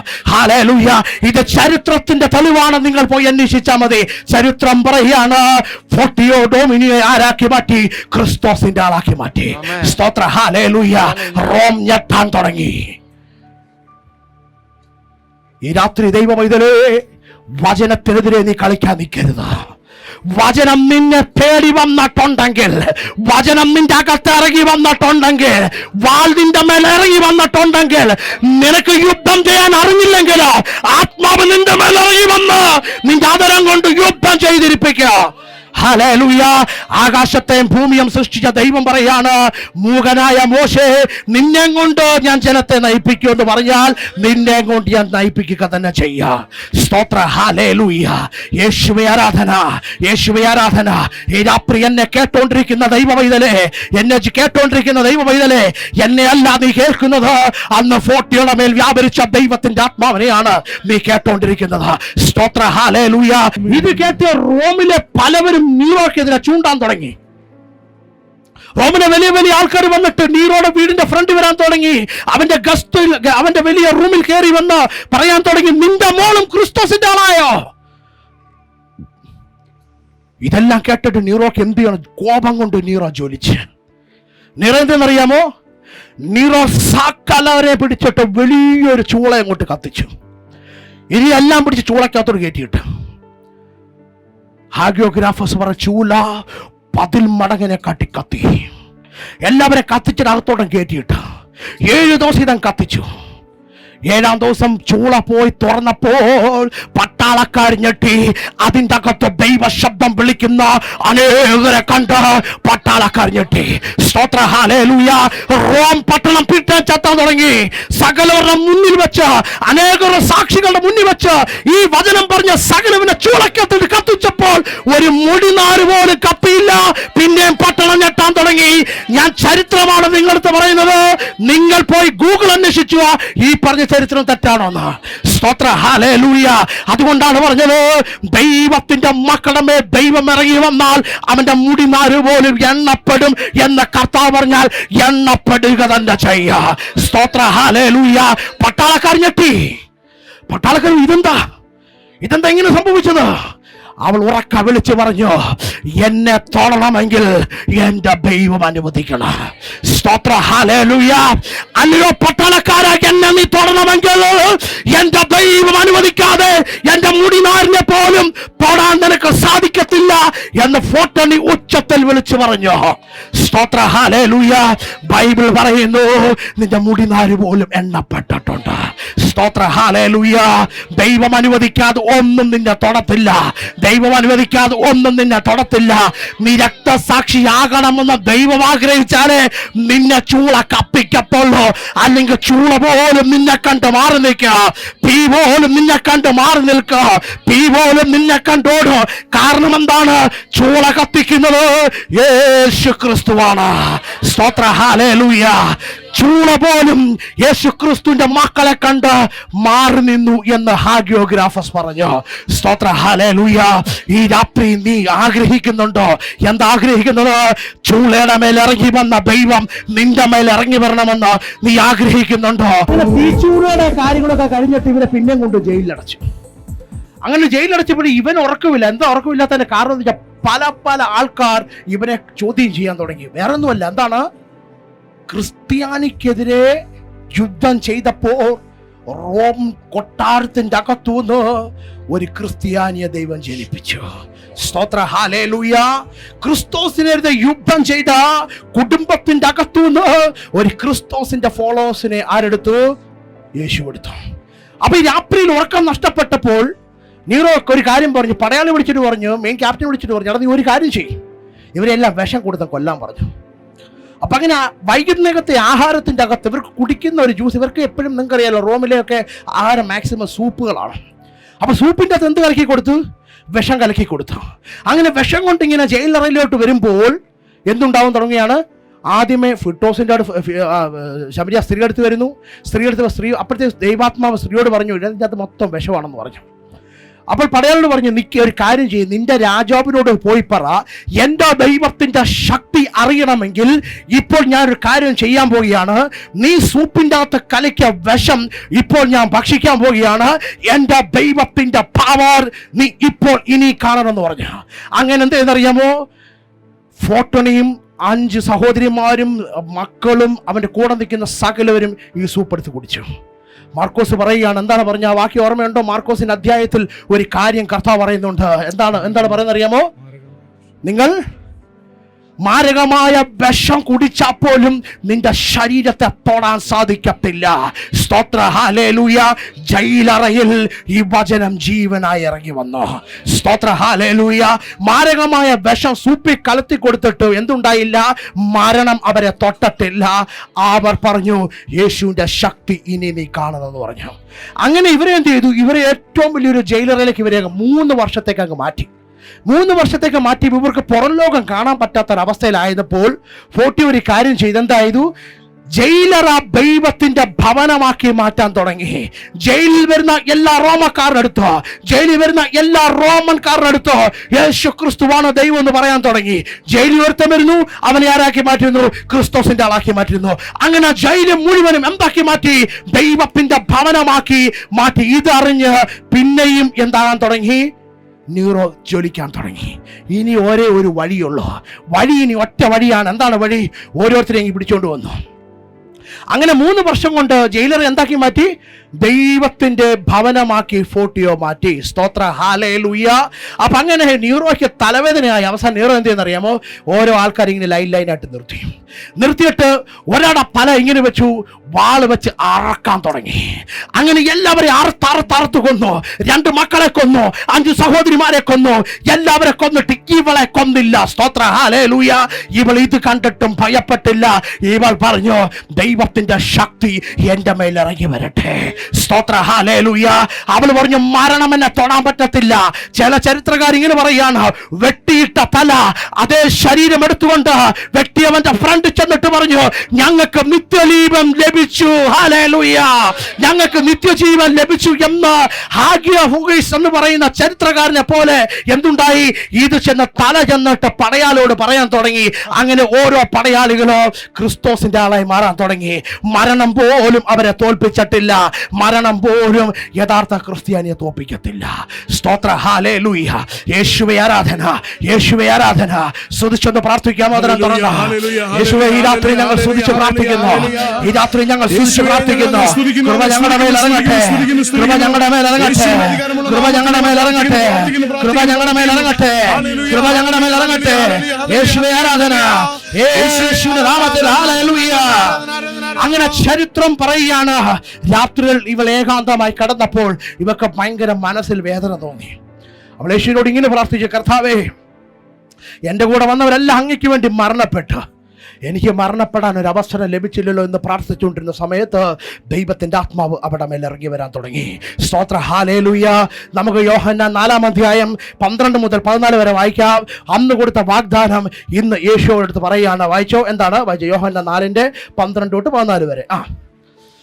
ഇത് ചരിത്രത്തിന്റെ തെളിവാണ്. നിങ്ങൾ പോയി അന്വേഷിച്ചാൽ മതി. ചരിത്രം പറയാണ് ഫോർട്ടിയോ ഡോമിനിയോ ആരാക്കി മാറ്റി? ക്രിസ്തോസിന്റെ ആളാക്കി മാറ്റി. സ്തോത്ര. ഹാലേലൂയ റോം ഞെട്ടാൻ തുടങ്ങി. ഈ രാത്രി ദൈവ ഇതിലേ വചനത്തിനെതിരെ നീ കളിക്കാൻ നിൽക്കരുത്. വചനം നിന്നെ തേടി വന്നിട്ടുണ്ടെങ്കിൽ വചനം നിന്റെ അകത്ത് ഇറങ്ങി വന്നിട്ടുണ്ടെങ്കിൽ വാൾ നിന്റെ മേൽ ഇറങ്ങി വന്നിട്ടുണ്ടെങ്കിൽ നിനക്ക് യുദ്ധം ചെയ്യാൻ അറിഞ്ഞില്ലെങ്കിൽ ആത്മാവ് നിന്റെ മേൽ ഇറങ്ങി വന്ന് നിന്റെ ആദരം കൊണ്ട് യുദ്ധം ചെയ്തിരിപ്പിക്കുക. ആകാശത്തെയും ഭൂമിയും സൃഷ്ടിച്ച ദൈവം പറയാണ് മൂകനായ മോശെ നിന്നെ കൊണ്ട് ഞാൻ ജനത്തെ നയിപ്പിക്കൂ എന്ന് പറഞ്ഞാൽ നിന്നെ കൊണ്ട് ഞാൻ നയിപ്പിക്കുക തന്നെ ചെയ്യാം. സ്തോത്ര ഹാലേലൂയ യേശുവെ ആരാധന യേശുവെ ആരാധന. ഈ രാത്രി എന്നെ കേട്ടോണ്ടിരിക്കുന്ന ദൈവ പൈതലേ എന്നെ കേട്ടോണ്ടിരിക്കുന്ന ദൈവ പൈതലേ എന്നെ അല്ല നീ കേൾക്കുന്നത്. അന്ന് ഫോർട്ടിയുടെ മേൽ വ്യാപരിച്ച ദൈവത്തിന്റെ ആത്മാവിനെയാണ് നീ കേട്ടോണ്ടിരിക്കുന്നത്. സ്തോത്ര ഹാലേലൂയ ഇത് കേട്ട് റോമിലെ പലവരും നീറോക്കെതിരെ ചൂണ്ടാൻ തുടങ്ങി. റോമിലെ വലിയ വലിയ ആൾക്കാർ വന്നിട്ട് നീറോയുടെ വീടിന്റെ ഫ്രണ്ട് വരാൻ തുടങ്ങി. അവന്റെ ഗസ്റ്റിൽ അവന്റെ വലിയ റൂമിൽ കയറി വന്ന് പറയാൻ തുടങ്ങി നിന്റെ മോളും ക്രിസ്തോസിന്റെ ആളായോ? ഇതെല്ലാം കേട്ടിട്ട് നീറോക്ക് എന്ത് ചെയ്യണം? കോപം കൊണ്ട് നീറോ ജോലിച്ച് നീറോ എന്തെന്നറിയാമോ? നീറോ സാക്കലവരെ പിടിച്ചിട്ട് വലിയൊരു ചൂളയങ്ങോട്ട് കത്തിച്ചു. ഇനി എല്ലാം പിടിച്ച് ചൂളക്കകത്തോട് കയറ്റിയിട്ട്. ഹാഗിയോഗ്രാഫേഴ്സ് പറഞ്ഞ ചൂല പതിൽ മടങ്ങിനെ കാട്ടി കത്തി. എല്ലാവരെ കത്തിച്ചിട്ട് അകത്തോട്ടം കയറ്റിയിട്ട് ഏഴ് ദിവസം ഇതം കത്തിച്ചു. ഏഴാം ദിവസം ചൂള പോയി തുറന്നപ്പോൾ പട്ടാളക്കാർ ഞെട്ടി. അതിന്റെ അകത്ത് ദൈവ ശബ്ദം വിളിക്കുന്ന അനേകരെ കണ്ട് പട്ടാളക്കാർ ഞെട്ടി. സ്തോത്ര ഹാലേലൂയ റോം പട്ടണം പിറ്റേ ചത്താൻ തുടങ്ങി. സകലവരുടെ മുന്നിൽ വെച്ച് അനേകരുടെ സാക്ഷികളുടെ മുന്നിൽ വെച്ച് ഈ വചനം പറഞ്ഞ സകലവിനെ ചൂളക്കത്തിട്ട് കത്തിച്ചപ്പോൾ ഒരു മുടിനാര് പോലും കത്തിയില്ല. പിന്നെയും പട്ടണം ഞെട്ടാൻ തുടങ്ങി. ഞാൻ ചരിത്രമാണ് നിങ്ങളടുത്ത് പറയുന്നത്. നിങ്ങൾ പോയി ഗൂഗിൾ അന്വേഷിച്ചു. ഈ പറഞ്ഞ ചരിത്രം തെറ്റാണോ എന്ന് സ്തോത്ര. ഹാലേലൂയ അതുകൊണ്ടാണ് പറഞ്ഞത് ദൈവത്തിന്റെ മക്കളുടെ മേൽ ദൈവം ഇറങ്ങി വന്നാൽ അവന്റെ മുടിനാര് പോലും എണ്ണപ്പെടും എന്ന കർത്താവ് പറഞ്ഞാൽ എണ്ണപ്പെടുക തന്നെ ചെയ്യ. സ്തോത്ര. ഹാലേലൂയ പട്ടാളക്കാർ ഞെട്ടി. പട്ടാളക്കാർ ഇതെന്താ? ഇതെന്താ ഇങ്ങനെ സംഭവിച്ചത്? അവൾ ഉറക്ക വിളിച്ചു പറഞ്ഞു എന്നെ തൊടണമെങ്കിൽ എന്റെ ദൈവം അനുവദിക്കണം. സ്തോത്ര. ഹാലേലൂയ അല്ലയോ പട്ടാളക്കാര എന്നെ എന്റെ ദൈവം അനുവദിക്കാതെ എന്റെ മുടിനാരിനെ പോലും പാടാൻ നിനക്ക് സാധിക്കത്തില്ല എന്ന് ഫോട്ടണി ഉച്ചത്തിൽ വിളിച്ചു പറഞ്ഞു. സ്തോത്ര ഹാലേലൂയ ബൈബിൾ പറയുന്നു നിന്റെ മുടിനാര് പോലും എണ്ണപ്പെട്ടിട്ടുണ്ട്. സ്തോത്ര ഹാലേലൂയ ദൈവം അനുവദിക്കാതെ ഒന്നും നിന്നെ തൊടത്തില്ല. ദൈവം അനുവദിക്കാതെ ഒന്നും നിന്നെ തൊടത്തില്ല. നീ രക്തസാക്ഷിയാകണമെന്ന് ദൈവം ആഗ്രഹിച്ചാലേ നിന്നെ ചൂള കപ്പിക്കത്തുള്ളൂ. അല്ലെങ്കിൽ ചൂള പോലും നിന്നെ കണ്ട് മാറി നിൽക്കുക. തീ പോലും നിന്നെ കണ്ട് മാറി നിൽക്കുക. തീ പോലും നിന്നെ കണ്ടോടും? കാരണം എന്താണ് ചൂള കത്തിക്കുന്നത് യേശു ക്രിസ്തുവാണ് സ്തോത്ര ചൂള പോലും യേശു ക്രിസ്തുവിന്റെ മക്കളെ കണ്ട് മാറി നിന്നു എന്ന് ഹാഗിയോഗ്രാഫസ് പറഞ്ഞു. സ്തോത്ര. ഹാലേലൂയ ഈ രാത്രി നീ ആഗ്രഹിക്കുന്നുണ്ടോ? എന്താ ആഗ്രഹിക്കുന്നത് ചൂളയുടെ മേൽ ഇറങ്ങി വന്ന ദൈവം നിന്റെ മേൽ ഇറങ്ങി വരണമെന്ന് നീ ആഗ്രഹിക്കുന്നുണ്ടോ? ഈ ചൂളയുടെ കാര്യങ്ങളൊക്കെ കഴിഞ്ഞിട്ട് ഇവരെ പിന്നെയും കൊണ്ട് ജയിലിലടച്ചു. അങ്ങനെ ജയിലടച്ചപ്പോൾ ഇവൻ ഉറക്കമില്ല. എന്താ ഉറക്കമില്ലാത്തതിന്റെ കാരണം എന്ന് വെച്ചാൽ പല പല ആൾക്കാർ ഇവനെ ചോദ്യം ചെയ്യാൻ തുടങ്ങി. വേറെ ഒന്നുമല്ല എന്താണ്? ക്രിസ്ത്യാനിക്കെതിരെ യുദ്ധം ചെയ്തപ്പോൾ റോം കൊട്ടാരത്തിന്റെ അകത്തുനിന്ന് ഒരു ക്രിസ്ത്യാനിയ ദൈവം ജനിപ്പിച്ചു. സ്തോത്ര. ഹാലേലൂയ ക്രിസ്തോസിനെതിരെ യുദ്ധം ചെയ്ത കുടുംബത്തിന്റെ അകത്തുനിന്ന് ഒരു ക്രിസ്തോസിന്റെ ഫോളോവേഴ്സിനെ ആരെടുത്തു? യേശു എടുത്തു. അപ്പൊ രാത്രിയിൽ ഉറക്കം നഷ്ടപ്പെട്ടപ്പോൾ നീറോ ഒരു കാര്യം പറഞ്ഞു പടയാളി വിളിച്ചിട്ട് പറഞ്ഞു മെയിൻ ക്യാപ്റ്റൻ വിളിച്ചിട്ട് പറഞ്ഞു നീ ഒരു കാര്യം ചെയ്യും. ഇവരെല്ലാം വിഷം കൊടുത്ത കൊല്ലാൻ പറഞ്ഞു. അപ്പം അങ്ങനെ വൈകുന്നേരത്തെ ആഹാരത്തിന്റെ അകത്ത് ഇവർക്ക് കുടിക്കുന്ന ഒരു ജ്യൂസ് ഇവർക്ക് എപ്പോഴും നിങ്ങൾക്കറിയാലോ റോമിലെയൊക്കെ ആഹാരം മാക്സിമം സൂപ്പുകളാണ്. അപ്പോൾ സൂപ്പിന്റെ അകത്ത് എന്ത് കലക്കി കൊടുത്തു? വിഷം കലക്കി കൊടുത്തു. അങ്ങനെ വിഷം കൊണ്ട് ഇങ്ങനെ ജയിലറയിലോട്ട് വരുമ്പോൾ എന്തുണ്ടാവും തുടങ്ങിയാണ്? ആദ്യമേ ഫിട്ടോസിന്റെ അടുത്ത് ശബരിയ സ്ത്രീ അടുത്ത് വരുന്നു. സ്ത്രീ അടുത്ത് സ്ത്രീ അപ്പോഴത്തെ ദൈവാത്മാവ് സ്ത്രീയോട് പറഞ്ഞു ഇതിന്റെ അകത്ത് മൊത്തം വിഷമാണെന്ന് പറഞ്ഞു. അപ്പോൾ പടയാളോട് പറഞ്ഞു നിക്ക് ഒരു കാര്യം ചെയ്യും. നിന്റെ രാജാവിനോട് പോയി പറ. എന്റെ ദൈവത്തിന്റെ ശക്തി അറിയണമെങ്കിൽ ഇപ്പോൾ ഞാൻ ഒരു കാര്യം ചെയ്യാൻ പോവുകയാണ്. നീ സൂപ്പിന്റെ അകത്ത് കലയ്ക്ക വിഷം ഇപ്പോൾ ഞാൻ ഭക്ഷിക്കാൻ പോവുകയാണ്. എന്റെ ദൈവത്തിന്റെ പവർ നീ ഇപ്പോൾ ഇനി കാണണമെന്ന് പറഞ്ഞു. അങ്ങനെ എന്തെന്നറിയാമോ ഫോട്ടോണിയും അഞ്ച് സഹോദരിമാരും മക്കളും അവന്റെ കൂടെ നിൽക്കുന്ന സകലവരും ഈ സൂപ്പ് എടുത്ത് കുടിച്ചു. മാർക്കോസ് പറയുകയാണ് എന്താണ് പറഞ്ഞ ആ വാക്യം ഓർമ്മയുണ്ടോ? മാർക്കോസിന്റെ അധ്യായത്തിൽ ഒരു കാര്യം കർത്താവ് പറയുന്നുണ്ട്. എന്താണ് എന്താണ് പറയുന്നത് അറിയാമോ നിങ്ങൾ മാരകമായ വിഷം കുടിച്ചാൽ പോലും നിന്റെ ശരീരത്തെ തൊടാൻ സാധിക്കത്തില്ല. സ്തോത്ര. ഹാലേലൂയ ജയിലറയിൽ ഈ വചനം ജീവനായി ഇറങ്ങി വന്നു. സ്തോത്ര. ഹാലേലൂയ മാരകമായ വിഷം സൂപ്പി കലത്തി കൊടുത്തിട്ട്. എന്തുണ്ടായില്ല? മരണം അവരെ തൊട്ടത്തില്ല. അവർ പറഞ്ഞു യേശുവിന്റെ ശക്തി ഇനി നീ കാണുന്നെന്ന് പറഞ്ഞു. അങ്ങനെ ഇവരെ എന്ത് ചെയ്തു? ഇവരെ ഏറ്റവും വലിയൊരു ജയിലറയിലേക്ക് ഇവരെ മൂന്ന് വർഷത്തേക്ക് അങ്ങ് മാറ്റി. മൂന്ന് വർഷത്തേക്ക് മാറ്റി ഇവർക്ക് പുറം ലോകം കാണാൻ പറ്റാത്തൊരവസ്ഥയിലായപ്പോൾ ഫോർട്ടി ഒരു കാര്യം ചെയ്തെന്തായതു ജയിലർ ആ ദൈവത്തിന്റെ ഭവനമാക്കി മാറ്റാൻ തുടങ്ങി. ജയിലിൽ വരുന്ന എല്ലാ റോമക്കാരുടെ അടുത്തോ ജയിലിൽ വരുന്ന എല്ലാ റോമൻകാരുടെ അടുത്തോ യേശു ക്രിസ്തുവാണ് ദൈവം എന്ന് പറയാൻ തുടങ്ങി. ജയിലിൽ ഒരുത്തം വരുന്നു അവനെ ആരാക്കി മാറ്റിരുന്നു ക്രിസ്തോസിന്റെ ആളാക്കി മാറ്റുന്നു അങ്ങനെ ജയിൽ മുഴുവനും എന്താക്കി മാറ്റി? ദൈവത്തിന്റെ ഭവനമാക്കി മാറ്റി. ഇതറിഞ്ഞ് പിന്നെയും എന്താകാൻ തുടങ്ങി? ന്യൂറോ ജോലിക്കാൻ തുടങ്ങി. ഇനി ഒരേ ഒരു വഴിയുള്ളൂ. വഴി ഇനി ഒറ്റ വഴിയാണ്. എന്താണ് വഴി? ഓരോരുത്തരെയും പിടിച്ചോണ്ട് വന്നു. അങ്ങനെ മൂന്ന് വർഷം കൊണ്ട് ജയിലർ എന്താക്കി മാറ്റി? ദൈവത്തിന്റെ ഭവനമാക്കി ഫോട്ടിയോ മാറ്റി. സ്തോത്ര. ഹാലയിലൂയ അപ്പൊ അങ്ങനെ ന്യൂറോയ്ക്ക് തലവേദനയായി. അവസാനം ന്യൂറോ എന്ത് ചെയ്യുന്നറിയാമോ ഓരോ ആൾക്കാർ ഇങ്ങനെ ലൈൻ ലൈനായിട്ട് നിർത്തി. നിർത്തിയിട്ട് ഒരാടെ പല ഇങ്ങനെ വെച്ചു. വാൾ വെച്ച് അറക്കാൻ തുടങ്ങി. അങ്ങനെ എല്ലാവരെയും അറുത്തറുത്തറുത്ത് കൊന്നു. രണ്ട് മക്കളെ കൊന്നു. അഞ്ച് സഹോദരിമാരെ കൊന്നു. എല്ലാവരെ കൊന്നിട്ട് ഇവളെ കൊന്നില്ല. സ്തോത്ര. ഹാലേ ലൂയ ഇവൾ ഇത് കണ്ടിട്ടും ഭയപ്പെട്ടില്ല. ഇവൾ പറഞ്ഞു ദൈവത്തിന്റെ ശക്തി എന്റെ മേലിറങ്ങി വരട്ടെ. സ്തോത്ര. ഹാലേ ലൂയ അവൾ പറഞ്ഞു മരണം എന്നെ തൊടാൻ പറ്റത്തില്ല. ചില ചരിത്രകാർ ഇങ്ങനെ പറയാണ് വെട്ടിയിട്ട തല അതേ ശരീരം എടുത്തുകൊണ്ട് വെട്ടിയവന്റെ ഫ്രണ്ട് ചെന്നിട്ട് പറഞ്ഞു ഞങ്ങൾക്ക് നിത്യലീപം ലഭിച്ചു. ഹാലേലൂയ ഞങ്ങൾക്ക് നിത്യജീവൻ ലഭിച്ചു എന്ന് ഹാഗിയ ഹുഗൈസ് എന്ന് പറയുന്ന ചരിത്രകാരനെ പോലെ എന്തുണ്ടായി? ഇത് ചെന്ന് തല ചെന്നിട്ട് പടയാളിയോട് പറയാൻ തുടങ്ങി. അങ്ങനെ ഓരോ പടയാളികളോ ക്രിസ്തോസിന്റെ ആളായി മാറാൻ തുടങ്ങി. മരണം പോലും അവരെ തോൽപ്പിച്ചിട്ടില്ല. മരണം പോലും യഥാർത്ഥ ക്രിസ്ത്യാനിയെ തോപ്പിക്കത്തില്ല. സ്തോത്ര. ഹാലേ ലൂയ യേശുവെ ആരാധന. യേശുവെ ആരാധന. സ്തുതിച്ചൊന്ന് പ്രാർത്ഥിക്കാമോ അതിനെ തുറന്ന. യേശുവെ ഈ രാത്രി ഞങ്ങൾ സ്തുതിച്ച് പ്രാർത്ഥിക്കുന്നു. ഈ രാത്രി ഞങ്ങൾ സ്തുതിച്ച് പ്രാർത്ഥിക്കുന്നു. കൃപ ഞങ്ങളുടെ മേൽ ഇറങ്ങട്ടെ. കൃപ ഞങ്ങളുടെ മേൽ ഇറങ്ങട്ടെ. കൃപ ഞങ്ങളുടെ മേൽ ഇറങ്ങട്ടെ. കൃപ ഞങ്ങളുടെ മേൽ ഇറങ്ങട്ടെ. കൃപ ഞങ്ങളുടെ മേൽ ഇറങ്ങട്ടെ. യേശുവെ ആരാധന. യേശുവിന്റെ നാമത്തിൽ അങ്ങനെ ചരിത്രം പറയുകയാണ്. രാത്രികൾ ഇവൾ ഏകാന്തമായി കടന്നപ്പോൾ ഇവക്ക് ഭയങ്കര മനസ്സിൽ വേദന തോന്നി. അവൾ യേശുവിനോട് ഇങ്ങനെ പ്രാർത്ഥിച്ചു കർത്താവേ എന്റെ കൂടെ വന്നവരെല്ലാം അങ്ങയ്ക്ക് വേണ്ടി മരണപ്പെട്ടു. എനിക്ക് മരണപ്പെടാൻ ഒരു അവസരം ലഭിച്ചില്ലല്ലോ എന്ന് പ്രാർത്ഥിച്ചുകൊണ്ടിരുന്ന സമയത്ത് ദൈവത്തിന്റെ ആത്മാവ് അവിടെ മേൽ ഇറങ്ങി വരാൻ തുടങ്ങി. സ്തോത്ര. ഹാലേലുയ്യ നമുക്ക് യോഹന്ന നാലാം അധ്യായം പന്ത്രണ്ട് മുതൽ പതിനാല് വരെ വായിക്കാം. അന്ന് കൊടുത്ത വാഗ്ദാനം ഇന്ന് യേശുവോട് അടുത്ത് പറയുകയാണ്. വായിച്ചോ? എന്താണ്? വായിച്ചോ? യോഹന്ന നാലിന്റെ പന്ത്രണ്ട് തൊട്ട് പതിനാല് വരെ. ആ.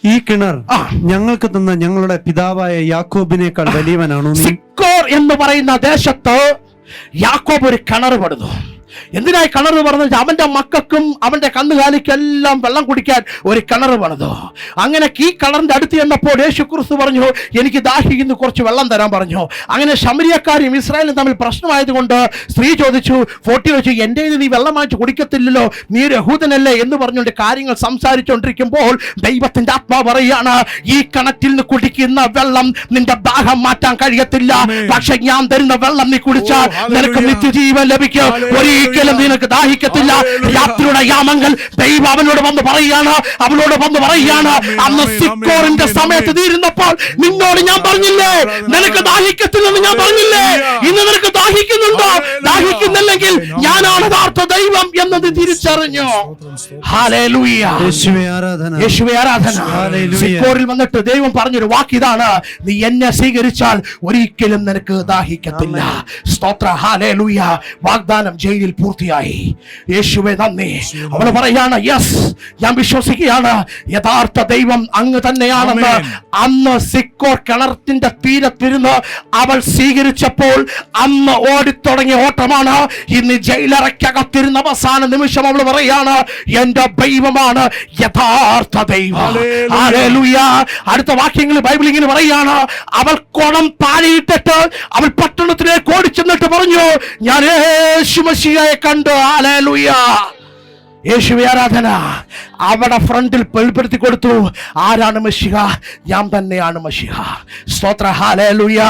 ഈ കിണർ ആ. ഞങ്ങൾക്ക് തന്ന ഞങ്ങളുടെ പിതാവായ യാക്കോബിനേക്കാൾ വലിയവനാണോ സിക്കോർ എന്ന് പറയുന്ന ദേശത്ത് യാക്കോബ് ഒരു കിണർ പടുന്നു എന്തിനായി കിണർ പറഞ്ഞത് അവന്റെ മക്കൾക്കും അവന്റെ കന്നുകാലിക്കെല്ലാം വെള്ളം കുടിക്കാൻ ഒരു കിണർ പണിതു. അങ്ങനെ ഈ കിണറിന്റെ അടുത്ത് ചെന്നപ്പോൾ യേശു ക്രിസ്തു പറഞ്ഞു എനിക്ക് ദാഹിക്കുന്നു കുറച്ച് വെള്ളം തരാൻ പറഞ്ഞു. അങ്ങനെ ശമരിയക്കാരും ഇസ്രായേലും തമ്മിൽ പ്രശ്നമായതുകൊണ്ട് സ്ത്രീ ചോദിച്ചു ഫോട്ടി വെച്ചു എന്റെ നീ വെള്ളം വാങ്ങിച്ച് കുടിക്കത്തില്ലല്ലോ? നീ രഹൂതനല്ലേ എന്ന് പറഞ്ഞുകൊണ്ട് കാര്യങ്ങൾ സംസാരിച്ചുകൊണ്ടിരിക്കുമ്പോൾ ദൈവത്തിന്റെ ആത്മാവ് പറയാണ് ഈ കിണറ്റിൽ നിന്ന് കുടിക്കുന്ന വെള്ളം നിന്റെ ദാഹം മാറ്റാൻ കഴിയത്തില്ല. പക്ഷെ ഞാൻ തരുന്ന വെള്ളം നീ കുടിച്ചാൽ നിനക്ക് നിത്യജീവൻ ലഭിക്കും. ഹല്ലേലൂയ. ഒരിക്കലും നിനക്ക് ദാഹിക്കത്തില്ല. രാത്രിയുടെ യാമങ്ങൾ ദൈവം അവനോട് വന്ന് പറയുകയാണ് അവനോട് വന്ന് പറയുകയാണ്. അന്ന് സിക്കോറിന്റെ സമയത്ത്. തീരുന്നപ്പോൾ നിന്നോട് ഞാൻ പറഞ്ഞില്ലേ? നിനക്ക് ദാഹിക്കത്തില്ലെന്ന് ഞാൻ പറഞ്ഞില്ലേ? ഇന്ന് നിനക്ക് ദാഹിക്കുന്നുണ്ടോ. ദാഹിക്കുന്നില്ലെങ്കിൽ ഞാനാണ് യഥാർത്ഥ ദൈവം എന്നത് തിരിച്ചറിഞ്ഞു. ഹാലേലൂയ യേശുവെ ആരാധന. യേശുവെ ആരാധന. ഹല്ലേലൂയ. സിക്കോറിൽ വന്നിട്ട് ദൈവം പറഞ്ഞൊരു വാക്ക് ഇതാണ്. നീ എന്നെ സ്വീകരിച്ചാൽ ഒരിക്കലും നിനക്ക് ദാഹിക്കത്തില്ല. സ്തോത്ര. ഹാലേലൂയ വാഗ്ദാനം ജയിലിൽ പൂർത്തിയായി. യേശുവെ നന്ദി. അവൾ പറയാണ് യെസ് ഞാൻ വിശ്വസിക്കുകയാണ്. യഥാർത്ഥ ദൈവം അങ്ങ് തന്നെയാണെന്ന്. അന്ന് സിക്കോർ കിണറത്തിന്റെ തീരത്തിരുന്ന് അവൾ സ്വീകരിച്ചപ്പോൾ അന്ന് ഓടിത്തുടങ്ങിയ ഓട്ടമാണ്. ഇന്ന് ജയിലറയ്ക്കകത്തിരുന്ന അവസാന നിമിഷം അവൾ പറയാണ് എന്റെ ദൈവമാണ് യഥാർത്ഥ ദൈവം. അടുത്ത വാക്യങ്ങൾ ബൈബിൾ ഇങ്ങനെ പറയാണ് അവൾ കുളം താഴെയിട്ടിട്ട് അവൾ പട്ടണത്തിലേക്ക് ഓടിച്ചെന്നിട്ട് പറഞ്ഞു ഞാൻ യേശുമശിയെ കണ്ടു. അലലുയ യേശുവി ആരാധന. അവിടെ ഫ്രണ്ടിൽ വെളിപ്പെടുത്തി കൊടുത്തു. ആരാണ് മഷിഹ? ഞാൻ തന്നെയാണ് മഷിഹ. സ്തോത്ര ഹാലുയ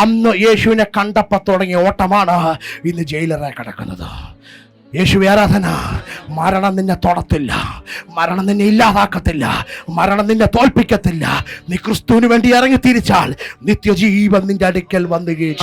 അന്ന് യേശുവിനെ കണ്ടപ്പോൾ തുടങ്ങിയ ഓട്ടമാണ് ഇന്ന് ജയിലറായി കിടക്കുന്നത്. യേശുവി ആരാധന. മരണം നിന്നെ തൊടത്തില്ല. മരണം നിന്നെ ഇല്ലാതാക്കത്തില്ല. മരണം നിന്നെ തോൽപ്പിക്കത്തില്ല. നീ ക്രിസ്തുവിന് വേണ്ടി ഇറങ്ങി തിരിച്ചാൽ നിത്യജീവൻ നിന്റെ അടുക്കൽ വന്നുകയും